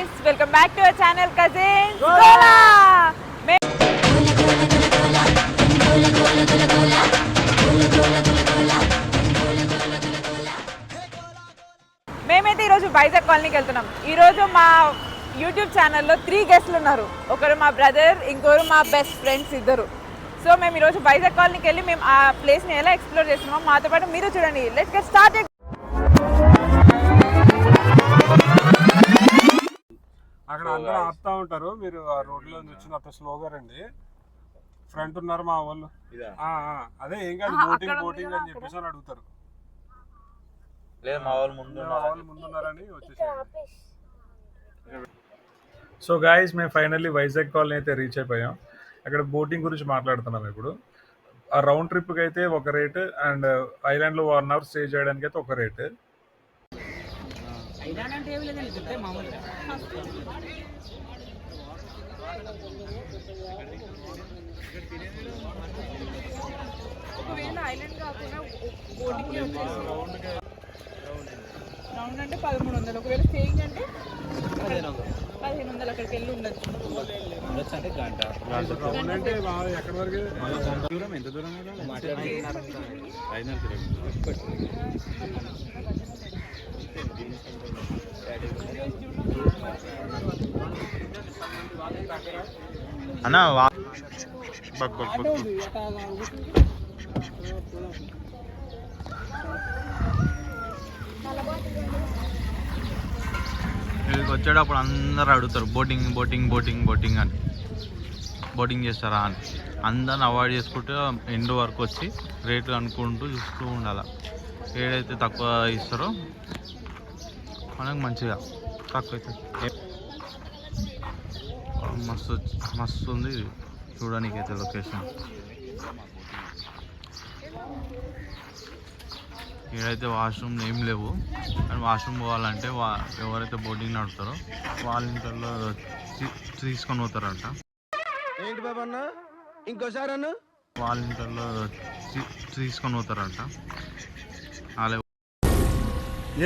Guys welcome back to our channel cousin Gola మేమైతే ఈరోజు వైజాగ్ కాలనీకి వెళ్తున్నాం. ఈరోజు మా యూట్యూబ్ ఛానల్లో త్రీ గెస్ట్లు ఉన్నారు. ఒకరు మా బ్రదర్ ఇంకొకరు మా బెస్ట్ ఫ్రెండ్స్ ఇద్దరు. సో మేము ఈరోజు వైజాగ్ కాలనీకి వెళ్ళి మేము ఆ ప్లేస్ని ఎలా ఎక్స్ప్లోర్ చేస్తున్నామో మాతో పాటు మీరు చూడండి. లెట్స్ గెట్ స్టార్ట్ అందరూ ఆపుతా ఉంటారు. మీరు ఆ రోడ్లో నుంచి అంత స్లోగా రండి. ఫ్రంట్ ఉన్నారు మా వాళ్ళు. అదే ఏం కాదు బోటింగ్ బోటింగ్ అని చెప్పేసి అని అడుగుతారు. లేదు మా వాళ్ళు ముందు మా వాళ్ళు ముందున్నారని వచ్చేసారు సో గాయస్ మేము ఫైనల్లీ వైజాగ్ కాలనీ అయితే రీచ్ అయిపోయాం. అక్కడ బోటింగ్ గురించి మాట్లాడుతున్నాం ఇప్పుడు. ఆ రౌండ్ ట్రిప్కి అయితే ఒక రేట్ అండ్ ఐలాండ్లో వన్ అవర్ స్టే చేయడానికి అయితే ఒక రేట్ ఒకవేళ ఐలాండ్ కాకుండా బోటింగ్ రౌండ్ అంటే పదమూడు వందలు. ఒకవేళ స్టేయింగ్ అంటే పదిహేను వందలు అక్కడికి వెళ్ళి ఉండొచ్చు. అంటే బాగా ఎక్కడి వరకు? అన్న వా- వచ్చేటప్పుడు అందరు అడుగుతారు బోటింగ్ బోటింగ్ బోటింగ్ బోటింగ్ అని. బోటింగ్ చేస్తారా అని. అందరిని అవాయిడ్ చేసుకుంటూ ఎండ్ వరకు వచ్చి రేట్లు అనుకుంటూ చూస్తూ ఉండాలి. ఏదైతే తక్కువ ఇస్తారో మనకు మంచిగా తక్కువ అవుతుంది మస్తు మస్తు ఉంది చూడడానికి అయితే లొకేషన్. ఇక్కడైతే వాష్రూమ్ ఏం లేవు. కానీ వాష్రూమ్ పోవాలంటే వా ఎవరైతే బోటింగ్ నడుపుతారో వాళ్ళ ఇంట్లో తీసుకొని పోతారంట. ఏంటి బాబు అన్న? ఇంకోసారి అన్న? వాళ్ళ ఇంట్లో తీసుకొని పోతారంట.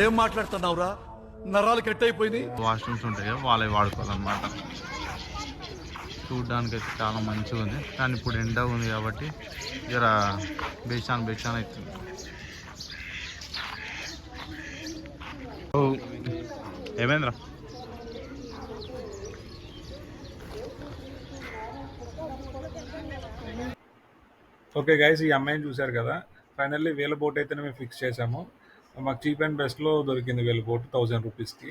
ఏం మాట్లాడుతున్నావురా? నరాలు కట్ అయిపోయినాయి వాష్రూమ్స్ ఉంటాయి కదా వాళ్ళే వాడుకోవాలన్నమాట. చూడడానికి అయితే చాలా మంచిగా ఉంది కానీ ఇప్పుడు ఎండ ఉంది కాబట్టి జర బేచాన్ బేచాన్ అవుతుంది. ఏమైందిరా? ఓకే గైస్ ఈ అమ్మాయిని చూశారు కదా? ఫైనల్లీ వేల బోట్ అయితేనే మేము ఫిక్స్ చేసాము మాకు చీప్ అండ్ బెస్ట్లో దొరికింది వేల బోట్ థౌజండ్ రూపీస్కి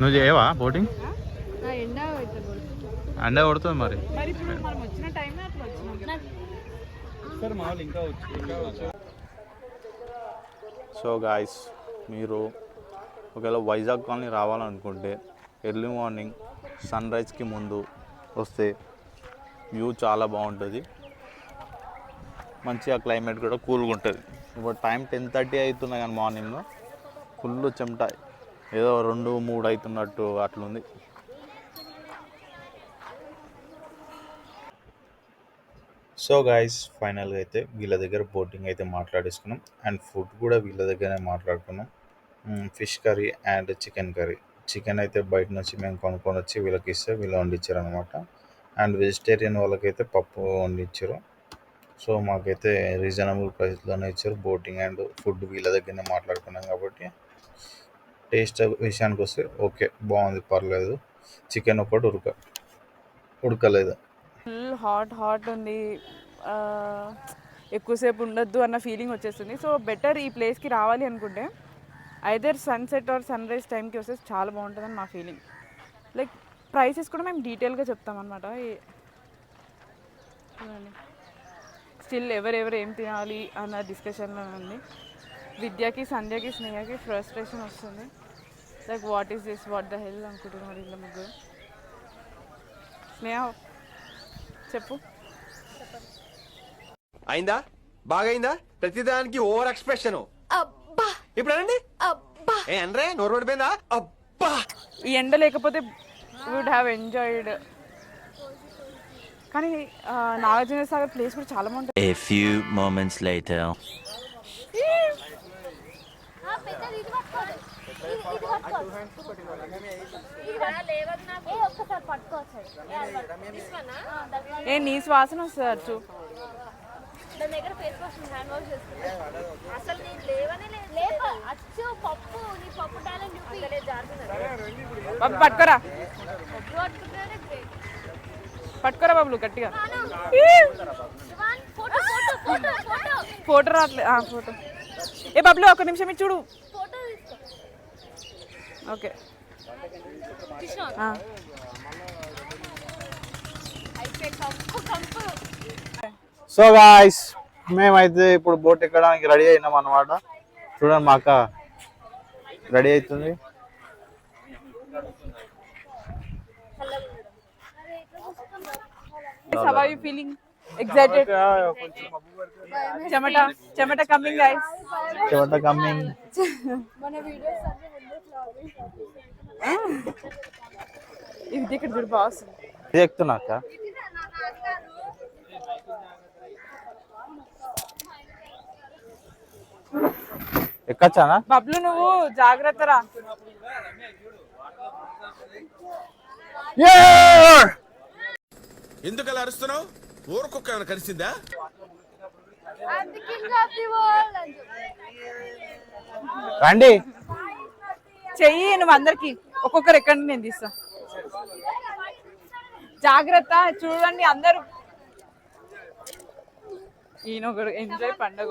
నువ్వు చేయవా బోటింగ్? ఎండ కొడుతుంది. మరి. సో గాయస్ మీరు ఒకవేళ వైజాగ్ కాలనీ రావాలనుకుంటే ఎర్లీ మార్నింగ్ సన్ రైజ్కి ముందు వస్తే వ్యూ చాలా బాగుంటుంది. మంచిగా క్లైమేట్ కూడా కూల్గా ఉంటుంది. ఇప్పుడు టైం టెన్ థర్టీ అవుతున్నా కానీ మార్నింగ్ ఫుల్ చెమట ఏదో రెండు మూడు అవుతున్నట్టు అట్లుంది. సో గాయస్ ఫైనల్గా అయితే వీళ్ళ దగ్గర బోటింగ్ అయితే మాట్లాడేసుకున్నాం. అండ్ ఫుడ్ కూడా వీళ్ళ దగ్గరే మాట్లాడుకున్నాం. Fish curry and chicken curry chicken అయితే బయట నుంచి మేము కొనుక్కొని వచ్చి వీళ్ళకి ఇస్తే వీళ్ళు వండించారు అనమాట అండ్ వెజిటేరియన్ వాళ్ళకైతే పప్పు వండించారు సో మాకైతే రీజనబుల్ ప్రైస్లోనే ఇచ్చారు. బోటింగ్ అండ్ ఫుడ్ వీళ్ళ దగ్గరనే మాట్లాడుకున్నాం కాబట్టి టేస్ట్ విషయానికి వస్తే ఓకే బాగుంది పర్లేదు. చికెన్ ఒకటి ఉడక ఉడకలేదు. ఫుల్ హాట్ హాట్ ఉంది. ఎక్కువసేపు ఉండొద్దు అన్న ఫీలింగ్ వచ్చేస్తుంది. సో బెటర్ ఈ ప్లేస్కి రావాలి అనుకుంటే either sunset or sunrise టైంకి వస్తే చాలా బాగుంటుందని మా ఫీలింగ్. లైక్ ప్రైసెస్ కూడా మేము డీటెయిల్గా చెప్తామన్నమాట. స్టిల్ ఎవరెవరు ఏం తినాలి అన్న డిస్కషన్లో ఉంది. విద్యకి సంధ్యకి స్నేహకి ఫ్రస్ట్రేషన్ వస్తుంది. Like what is this what the hell అనుకుంటున్నారు వీళ్ళ ముగ్గురు. స్నేహ చెప్పు. అయిందా? బాగైందా? ప్రతిదానికి ఓవర్ ఎక్స్ప్రెషన్ ఇప్పుడు అనండి. ఏ అనరే నోరు పడిపోయిందా? అబ్బా! ఈ ఎండ లేకపోతే వుడ్ హ్యావ్ ఎంజాయిడ్ కానీ నాగార్జున సాగర్ ప్లేస్ కూడా చాలా బాగుంటుంది. A few moments later. పెద్దది ఇది పట్టుకోండి ఇది ఇది పట్టుకోండి ఇది లేవదు నాకు ఒక్కసారి పట్టుకోవచ్చు ఏ నీ శ్వాసన వస్తుంది అచ్చు దాని దగ్గర ఫేస్ వాష్ హ్యాండ్ వాష్ చేసుకుంటా అసలు నేను లేవనే లేదు లేప అచ్చు పప్పు నీ పప్పు టాలెంట్ చూపి జారుతున్నారు బాబు పట్టుకోరా పప్పు పట్టుకుంటేనే గ్రేట్ పట్టుకోరా బాబులు గట్టిగా ఫోటో రావట్లేదు ఫోటో. ఏ బాబులు ఒక నిమిషం చూడు. ఓకే. సో గాయస్ మేమైతే ఇప్పుడు బోట్ ఎక్కడానికి రెడీ అయినాం అనమాట చూడండి మా అక్క రెడీ అవుతుంది. How are you feeling excited చెమట చెమట కమింగ్ గైస్ చెమట కమ్మింగ్ ఇది ఇక్కడ చూడు బాస్ ఇది ఎక్కుతున్నా అక్క. ఎక్కచ్చానా? బబ్లు నువ్వు జాగ్రత్త రా. ఎందుకు అలా అరుస్తున్నావు? ఊరకొక్క ఏమైనా కలిసిందా? I'm the king of the world అని చెప్పు. రండి. చెయ్యి నువ్వు అందరికి. ఒక్కొక్కరు ఎక్కడి నేను తీస్తా. జాగ్రత్త చూడండి అందరూ. ఈయన ఒకడు ఎంజాయ్ పండగ.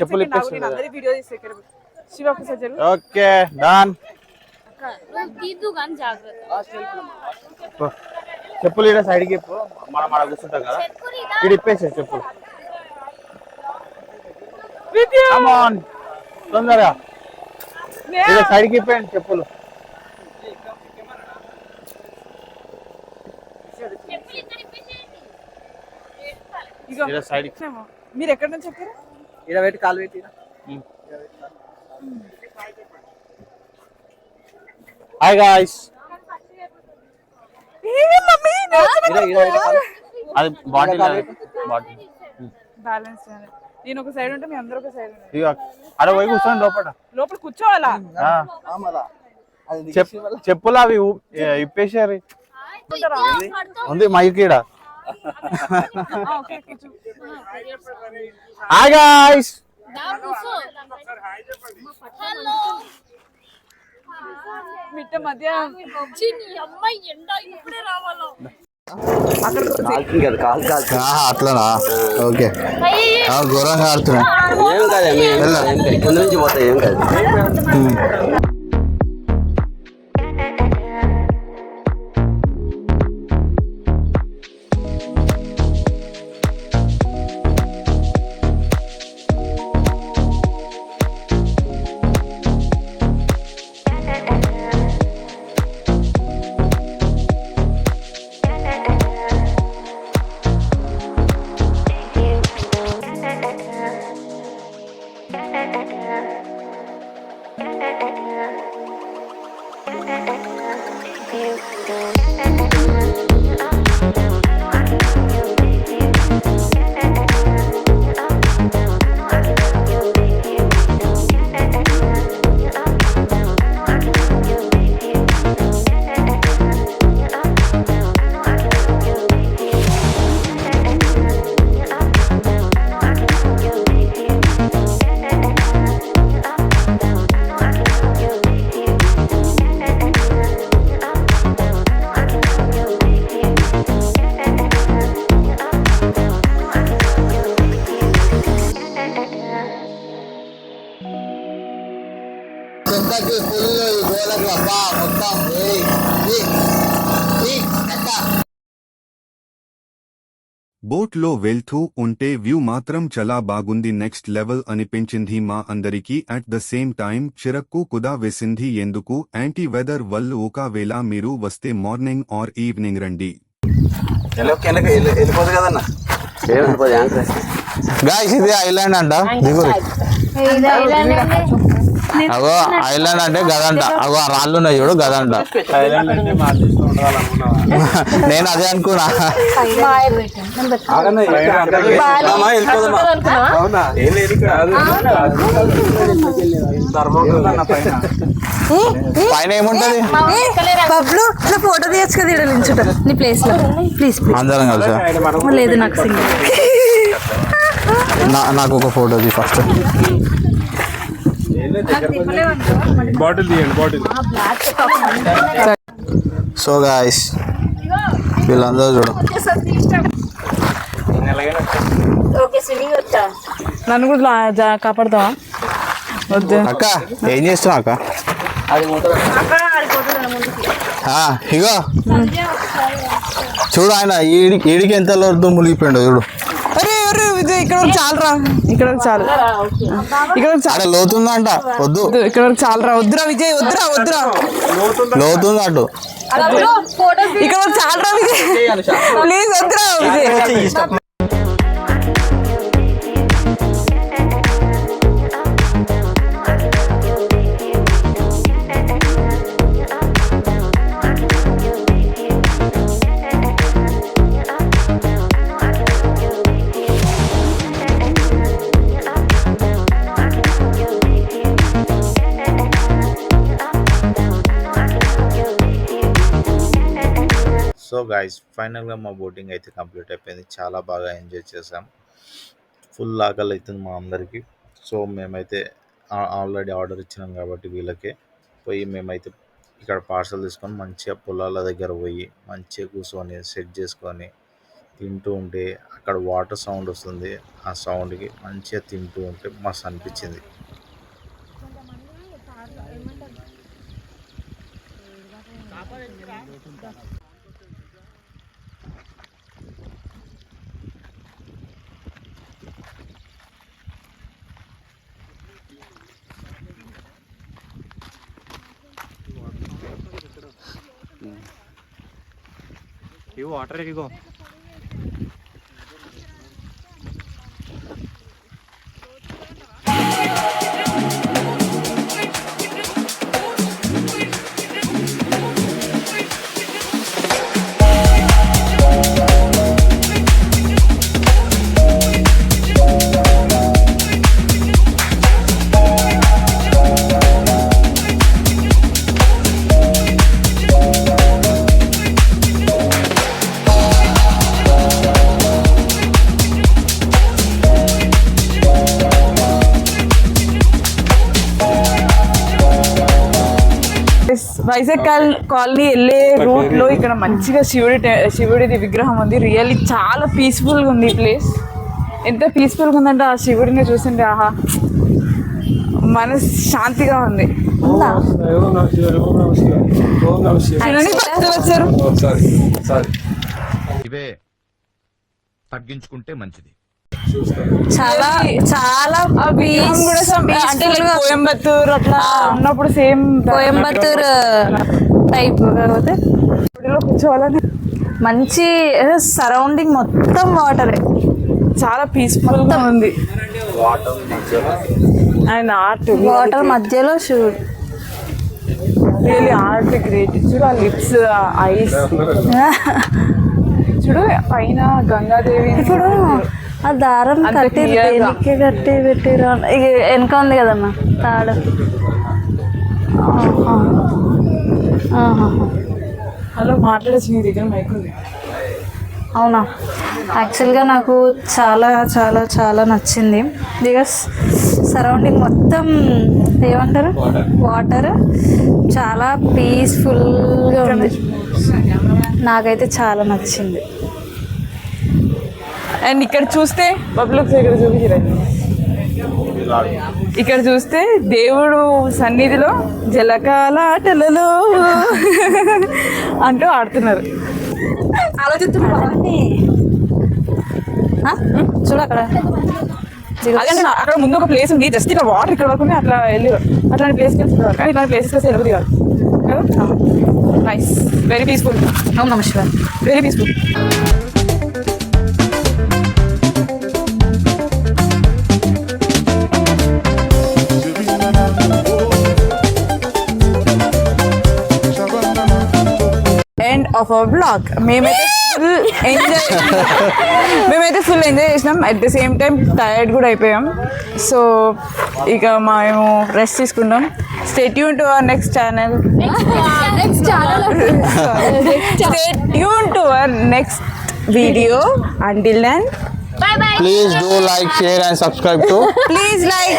చెప్పులు అందరి వీడియో తీస్తే ఓకే డన్. నువ్వు తీద్దు కానీ జాగ్రత్త. చెప్పులు ఇక్కడ సైడ్కి ఇప్పు. మనం అక్కడ కూర్చుంటాం కదా. ఇక్కడ ఇప్పేసే చెప్పులు on. తొందరగా. ఇక్కడ సైడ్కి ఇప్పండి చెప్పులు. సైడ్. మీరు ఎక్కడి నుంచి చెప్పారు ఇక్కడ పెట్టి కాలు పెట్టి హాయ్ గాయ్స్ అది బాటిల్ బాటిల్ బ్యాలెన్స్ నేను ఒక సైడ్ ఉంటే మీ అందరూ ఒక సైడ్ ఉండండి. ఇక అక్కడ పోయి కూర్చోండి లోపల. లోపల కూర్చోవాలా? ఆ. చెప్ చెప్పులు అవి ఇప్పేసారు ఉంది మైక్ హాయ్ గాయ్స్ హలో మిట్ట మధ్య చిన్ని అమ్మాయి ఎండ ఇప్పుడే రావాలో అట్లనా ఓకే ఘోరంగా ఆడుతున్నా ఏం కాదు. ముందు నుంచి పోతాయి ఏం కాదు. బోట్లో వెళ్తూ ఉంటే వ్యూ మాత్రం చాలా బాగుంది. నెక్స్ట్ లెవెల్ అనిపించింది మా అందరికీ. అట్ ద సేమ్ టైం చిరక్కు కుదా వేసింది. ఎందుకు? యాంటీ వెదర్ వల్ల ఒకవేళ మీరు వస్తే మార్నింగ్ ఆర్ ఈవినింగ్ రండి. గాయస్ ఇది ఐలాండ్ అంట. దిగురు అగో ఐలాండ్ అంటే గదంట. అగో ఆ రాళ్ళు ఉన్నాయి చూడు గదంట. నేను అదే అనుకున్నా. అవునా? ఏం లేదు ఇక్కడ ధర్మం అన్న పైన. పైన ఏముంటది? బబ్లు ఇట్లా ఫోటో తీయచ్చు కదా ఇక్కడ నిల్చుంట. నీ ప్లేస్లో. ప్లీజ్ ప్లీజ్ అందరం కలిసా? లేదు నాకు సింగిల్. నా నాకు ఒక ఫోటో తీ ఫస్ట్. బాటిల్ తీయండి బాటిల్. సో గాయస్ వీళ్ళందరూ చూడు. ఓకే స్విమ్మింగ్ వచ్చా నన్ను కూడా కాపాడుతావా? వద్దు. అక్క ఏం చేస్తున్నావు అక్క? ఆ, ఇగో. చూడు ఆయన ఈడి ఈడికి ఎంత లోతు మునిగిపోయిండు చూడు. విజయ్ ఇక్కడ వరకు చాలరా. ఇక్కడ వరకు చాలు. ఇక్కడ వరకు చాలు అక్కడ లోతుందంట వద్దు. వద్దు, ఇక్కడ వరకు చాలరా. వద్దురా విజయ్ వద్దురా వద్దురా. లోతుంది అటు ఇక్కడ వరకు చాలరా విజయ్. ప్లీజ్ వద్దురా విజయ్. సో గాయస్ ఫైనల్గా మా బోటింగ్ అయితే కంప్లీట్ అయిపోయింది. చాలా బాగా ఎంజాయ్ చేసాం ఫుల్ ఆకలి అవుతుంది మా అందరికీ. సో మేమైతే ఆల్రెడీ ఆర్డర్ ఇచ్చినాం కాబట్టి వీళ్ళకే. పోయి మేమైతే ఇక్కడ పార్సల్ తీసుకొని మంచిగా పొలాల దగ్గర పోయి మంచిగా కూర్చొని సెట్ చేసుకొని తింటూ ఉంటే అక్కడ వాటర్ సౌండ్ వస్తుంది. ఆ సౌండ్కి మంచిగా తింటూ ఉంటే మస్తు అనిపించింది. ഈ വാട്ടർ അടിക്കോ వైజాగ్ కాల్- కాలనీ వెళ్ళే రూట్లో ఇక్కడ మంచిగా శివుడి శివుడిది విగ్రహం ఉంది. రియల్లీ చాలా పీస్ఫుల్గా ఉంది ఈ ప్లేస్ ఎంత పీస్ఫుల్గా ఉందంటే ఆ శివుడిని చూస్తుంటే ఆహా మనసు శాంతిగా ఉంది. వచ్చారు. Sorry sorry. ఇవే తగ్గించుకుంటే మంచిది. చాలా చాలా అంటే కోయంబత్తూర్ అట్లా ఉన్నప్పుడు సేమ్ కోయంబత్తూర్ టైప్ కాకపోతే కూర్చోవాలని. మంచి సరౌండింగ్ మొత్తం వాటరే చాలా పీస్ఫుల్గా ఉంది. ఆయన ఆర్ట్ వాటర్ మధ్యలో శివుడు రియల్లీ ఆర్ట్ గ్రేట్ చూడు ఆ లిప్స్ ఐస్ చూడు పైన గంగాదేవి ఇప్పుడు ఆ దారం కట్టి. దేనికి కట్టి పెట్టిరు ఇక వెనక ఉంది కదమ్మా తాడు. హలో మాట్లాడచ్చు నీ దగ్గర మైక్ ఉంది. అవునా? యాక్చువల్గా నాకు చాలా చాలా చాలా నచ్చింది. బికాస్ సరౌండింగ్ మొత్తం ఏమంటారు? వాటర్ చాలా పీస్ఫుల్గా ఉంది. నాకైతే చాలా నచ్చింది. అండ్ ఇక్కడ చూస్తే బబ్బులకు ఇక్కడ చూపించరండి ఇక్కడ చూస్తే దేవుడు సన్నిధిలో జలకాలాటలలో అంటూ ఆడుతున్నారు. ఆ? చూడు అక్కడ. అదే అక్కడ ముందు ఒక ప్లేస్ ఉంది. జస్ట్ ఇక్కడ వాటర్ ఇక్కడ వరకు అట్లా వెళ్ళి అట్లాంటి ప్లేస్కి వెళ్తున్నారు కానీ ఇట్లాంటి ప్లేస్కి వస్తే వెళ్ళదు కాదు. నైస్ వెరీ పీస్ఫుల్ ఓం నమ శివాయ very peaceful of our blog మేమైతే ఫుల్ ఎంజాయ్ మేమైతే ఫుల్ ఎంజాయ్ చేసినాం. At the same time tired కూడా అయిపోయాం. సో ఇక మేము రెస్ట్ తీసుకున్నాం. Stay tune to our next channel next channel stay tune to our next video until then bye bye please do like share and subscribe to please like